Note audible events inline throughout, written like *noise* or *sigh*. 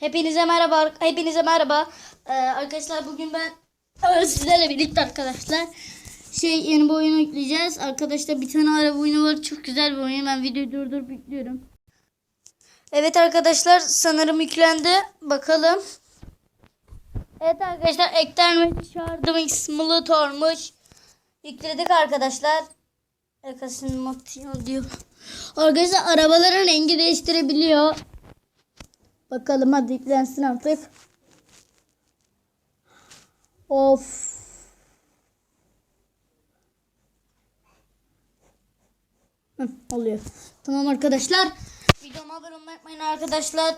Hepinize merhaba. Hepinize merhaba. Ee, arkadaşlar bugün ben *laughs* sizlerle birlikte arkadaşlar şey yeni bir oyun yükleyeceğiz. Arkadaşlar bir tane araba oyunu var. Çok güzel bir oyun. Ben videoyu durdurup yüklüyorum. Evet arkadaşlar sanırım yüklendi. Bakalım. Evet arkadaşlar eklenme çağırdım. Simulator'muş. Yükledik arkadaşlar. Arkasını motiyon diyor. Arkadaşlar arabaların rengi değiştirebiliyor. Bakalım hadi yüklensin artık. Of. Hı, oluyor. Tamam arkadaşlar. Videoma abone olmayı unutmayın arkadaşlar.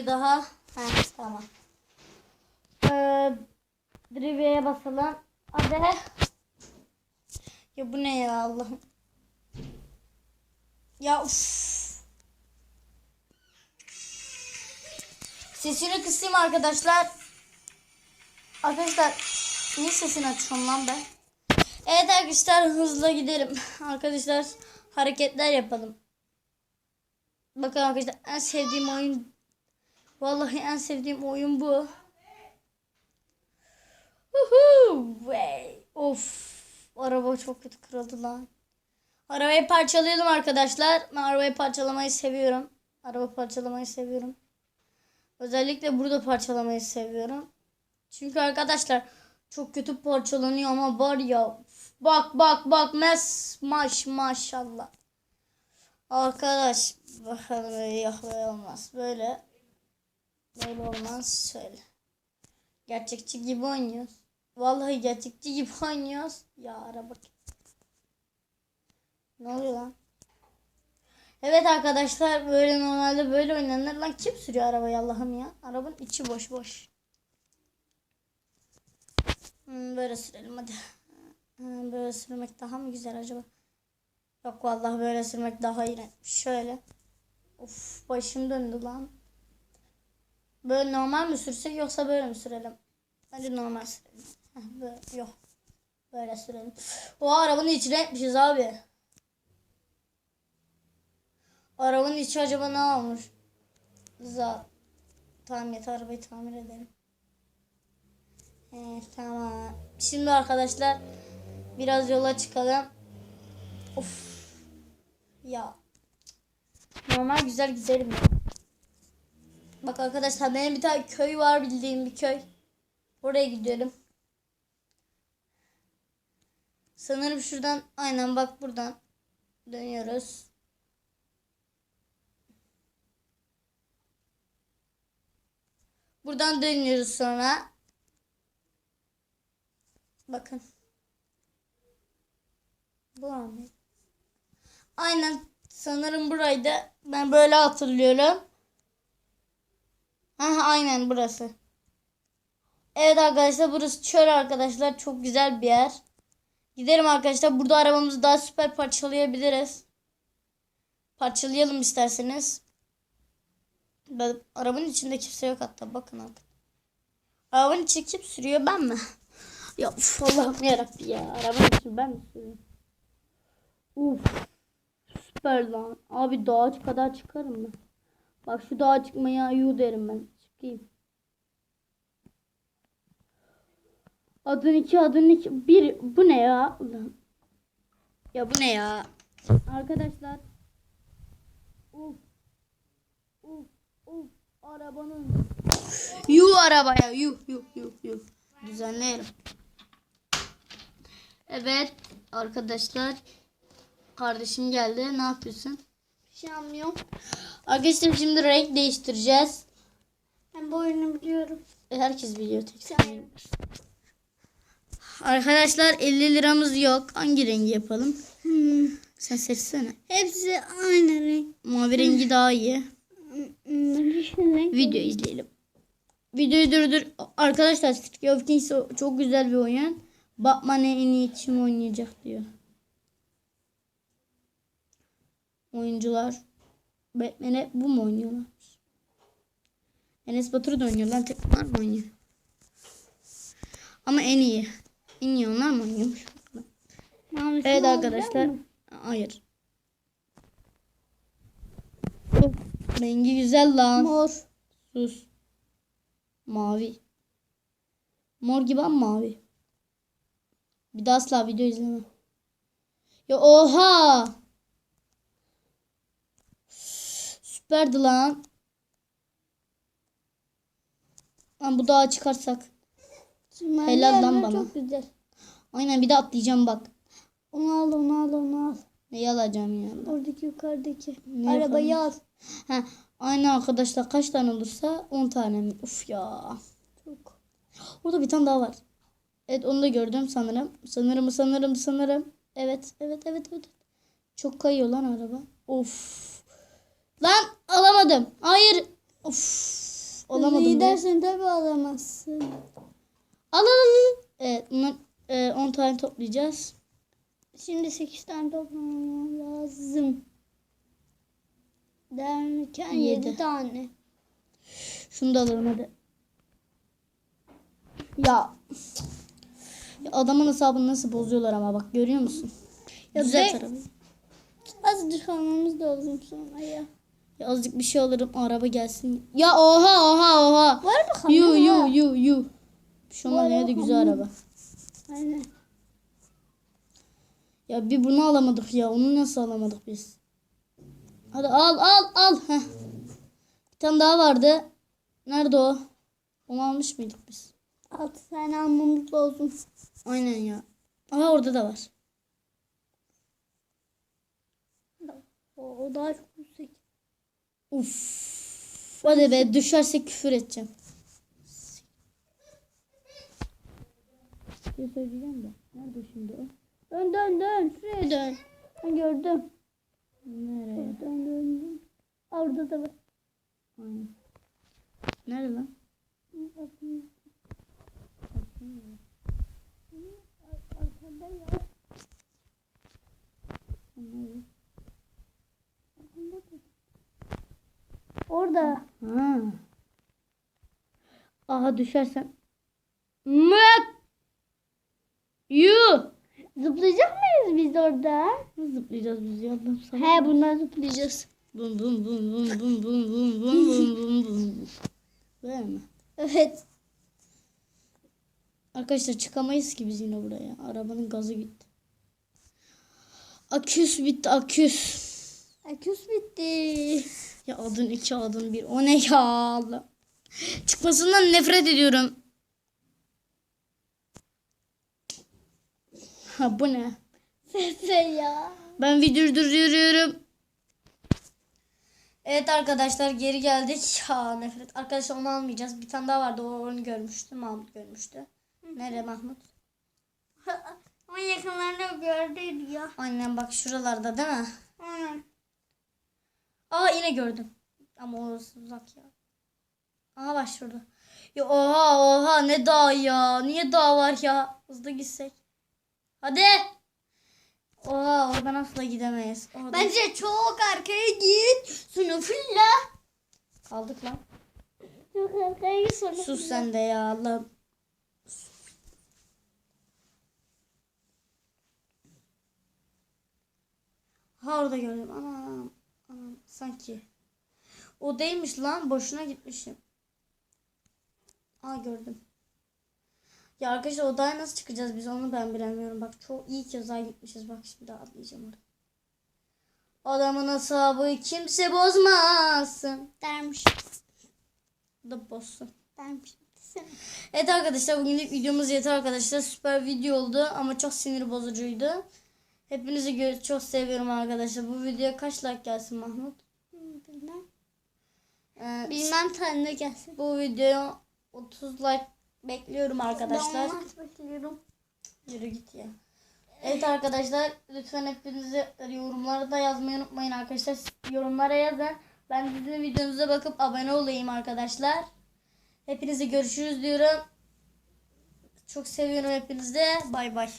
Olmuyor daha. Heh, tamam. Ee, basalım. Hadi. Ya bu ne ya Allah'ım. Ya uf. Sesini kısayım arkadaşlar. Arkadaşlar niye sesini açıyorum lan ben? Evet arkadaşlar hızla gidelim. *laughs* Arkadaşlar hareketler yapalım. Bakın arkadaşlar en sevdiğim oyun Vallahi en sevdiğim oyun bu. Uhu. Of. Araba çok kötü kırıldı lan. Arabayı parçalayalım arkadaşlar. Ben arabayı parçalamayı seviyorum. Araba parçalamayı seviyorum. Özellikle burada parçalamayı seviyorum. Çünkü arkadaşlar çok kötü parçalanıyor ama var ya bak bak bak mes maş maşallah. Arkadaş bakalım böyle olmaz. Böyle böyle olmaz şöyle. Gerçekçi gibi oynuyoruz. Vallahi gerçekçi gibi *laughs* oynuyoruz. Ya araba. Ne oluyor lan? Evet arkadaşlar böyle normalde böyle oynanır. Lan kim sürüyor arabayı Allah'ım ya? Arabanın içi boş boş. Hmm, böyle sürelim hadi. Hmm, böyle sürmek daha mı güzel acaba? Yok vallahi böyle sürmek daha iyi. Şöyle. Of başım döndü lan. Böyle normal mi sürsek yoksa böyle mi sürelim? Bence normal sürelim. Böyle, yok. Böyle sürelim. O arabanın içine etmişiz abi. Arabanın içi acaba ne olmuş? Za tamam yeter arabayı tamir edelim. Ee, tamam. Şimdi arkadaşlar biraz yola çıkalım. Of. Ya. Normal güzel gidelim ya. Bak arkadaşlar benim bir tane köy var bildiğim bir köy. Oraya gidiyorum. Sanırım şuradan aynen bak buradan dönüyoruz. Buradan dönüyoruz sonra. Bakın. Bu Ahmet. Aynen sanırım buraydı. Ben böyle hatırlıyorum. Aha, aynen burası. Evet arkadaşlar burası çöl arkadaşlar. Çok güzel bir yer. Gidelim arkadaşlar. Burada arabamızı daha süper parçalayabiliriz. Parçalayalım isterseniz. Ben, arabanın içinde kimse yok hatta. Bakın arkadaşlar. Arabanın içi kim sürüyor ben mi? *laughs* ya uf, Allah'ım yarabbim ya. Arabanın içi ben mi sürüyorum? Uf. Süper lan. Abi dağa kadar çıkarım ben. Bak şu dağa çıkmaya yu derim ben. Çıkayım. Adın iki adın iki. Bir. Bu ne ya? Ulan. Ya bu ne ya? Arkadaşlar. Uf. Uf. Uf. Arabanın. Yu arabaya. Yu yu yu yu. Düzenleyelim. Evet. Arkadaşlar. Kardeşim geldi. Ne yapıyorsun? Şey anlıyorum. Arkadaşlar şimdi renk değiştireceğiz. Ben bu oyunu biliyorum. E, Herkes biliyor tek sen. Arkadaşlar 50 liramız yok. Hangi rengi yapalım? Hmm. Sen seçsene. Hepsi aynı renk. Mavi rengi daha iyi. Video izleyelim. Videoyu durdur. Arkadaşlar City of Kings çok güzel bir oyun. Batman en iyi kim oynayacak diyor. Oyuncular Batman'e bu mu oynuyorlar? Enes Batur da oynuyor lan tek bunlar mı oynuyor? Ama en iyi. En iyi onlar mı oynuyormuş? Mavi Evet arkadaşlar. mı? Hayır. Çok rengi güzel lan. Mor. Sus. Mavi. Mor gibi ama mavi. Bir daha asla video izlemem. Ya oha. Süperdi lan. Lan bu dağa çıkarsak. Şimdi Helal lan bana. Çok güzel. Aynen bir de atlayacağım bak. Onu al onu al onu al. Neyi alacağım ya? Oradaki yukarıdaki. Ne Arabayı al. Ha, aynen arkadaşlar kaç tane olursa 10 tane mi? Uf ya. Çok. Orada bir tane daha var. Evet onu da gördüm sanırım. Sanırım sanırım sanırım. Evet evet evet evet. Çok kayıyor lan araba. Of. Lan alamadım. Hayır. Of. Olamadım. İyi be. dersen tabi alamazsın. Al al al. Evet bunlar, e, 10 tane toplayacağız. Şimdi 8 tane toplamam lazım. Derken Yedi. 7 tane. Şunu da alalım hadi. Ya. ya adamın hesabını nasıl bozuyorlar ama bak görüyor musun? Ya Düzelt be- arabayı. Azıcık almamız lazım sonra ya. Azıcık bir şey alırım araba gelsin. Ya oha oha oha. Var. Yu değil mi? yu yu yu. Şey olmaz Var ya da güzel araba. Aynen. Ya bir bunu alamadık ya. Onu nasıl alamadık biz? Hadi al al al. Heh. Bir tane daha vardı. Nerede o? Onu almış mıydık biz? 6 tane almamız lazım. Aynen ya. Aha orada da var. O, o daha çok. Uf. Hadi be düşersek küfür edeceğim. Bir şey söyleyeceğim de. Nerede şimdi o? Dön dön dön. Şuraya dön. Ben gördüm. Nereye? Dön dön dön. Orada da var. Aynen. Nerede lan? Arkada ya. Nerede? Orada. Ha. Aha düşersem. Mık. Yu. Zıplayacak mıyız biz orada? Zıplayacağız biz ya? Allah'ım sana. He bundan zıplayacağız. Bum bum bum bum bum bum bum bum bum bum bum. Böyle mi? Evet. Arkadaşlar çıkamayız ki biz yine buraya. Arabanın gazı gitti. Aküs bitti aküs. Aküs bitti. Ya adın iki adın bir. O ne ya Allah. Çıkmasından nefret ediyorum. Ha bu ne? Sese ya. Ben videoyu durduruyorum. Evet arkadaşlar geri geldik. Ha nefret. Arkadaşlar onu almayacağız. Bir tane daha vardı. O onu görmüştü. Mahmut görmüştü. Nerede Mahmut? *laughs* Ama yakınlarında gördüydü ya. Annem bak şuralarda değil mi? Aynen. Aa yine gördüm. Ama orası uzak ya. Aha bak şurada. Ya oha oha ne dağ ya. Niye dağ var ya? Hızlı gitsek. Hadi. Oha oradan asla gidemeyiz. Oradan... Bence çok arkaya git. Sonra fırla. Kaldık lan. Çok arkaya git sonra Sus sen de ya Allah'ım. Ha orada gördüm. Anam. Anam. Sanki. O değilmiş lan. Boşuna gitmişim. Aa gördüm. Ya arkadaşlar odaya nasıl çıkacağız biz onu ben bilemiyorum. Bak çok iyi ki uzağa gitmişiz. Bak şimdi atlayacağım oraya. Adamın hesabı kimse bozmasın. dermiş. Da bozsun. Dermiş. Evet arkadaşlar bugünlük videomuz yeter arkadaşlar. Süper video oldu ama çok sinir bozucuydu. Hepinizi çok seviyorum arkadaşlar. Bu videoya kaç like gelsin Mahmut? Bilmem. Ee, Bilmem de gelsin. bu videoya 30 like bekliyorum arkadaşlar. Ben bekliyorum. Yürü git ya. Evet arkadaşlar lütfen hepinizi yorumlara da yazmayı unutmayın arkadaşlar. Yorumlara yazın. Ben sizin videonuza bakıp abone olayım arkadaşlar. Hepinize görüşürüz diyorum. Çok seviyorum hepinizi. Bay bay.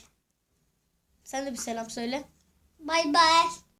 Sen de bir selam söyle. Bay bay.